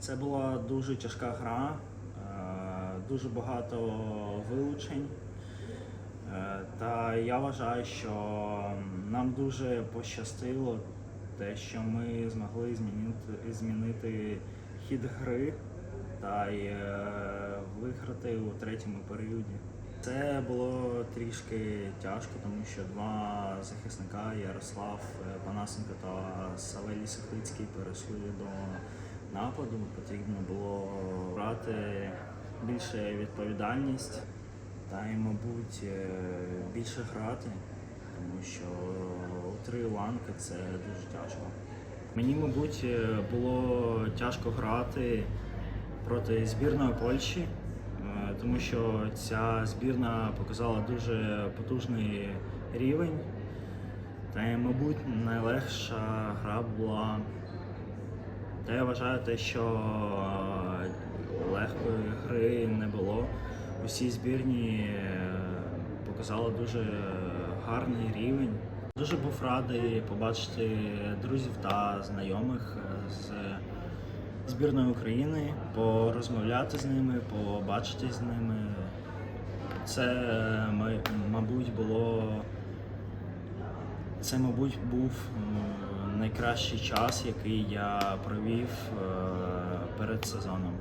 Це була дуже тяжка гра, е, дуже багато вилучень. Е, Та я вважаю, що нам дуже пощастило те, що ми змогли змінити, змінити хід гри та й е, виграти у третьому періоді. Це було трішки тяжко, тому що два захисника Ярослав Панасенко та Савелій Сухицький перейшли до нападу. Потрібно було брати більше відповідальність та й, мабуть, е, більше грати, тому що три ланки це дуже тяжко. Мені, мабуть, е, було тяжко грати проти збірної Польщі, е, тому що ця збірна показала дуже потужний рівень. Та й, мабуть, найлегша гра була. Та я вважаю те, що е, легкої гри не було. Усі збірні е, показали дуже гарний рівень. Дуже був радий побачити друзів та знайомих е, з збірної України, порозмовляти з ними, побачитись з ними. Це, мабуть, було це, мабуть, був найкращий час, який я провів е, перед сезоном.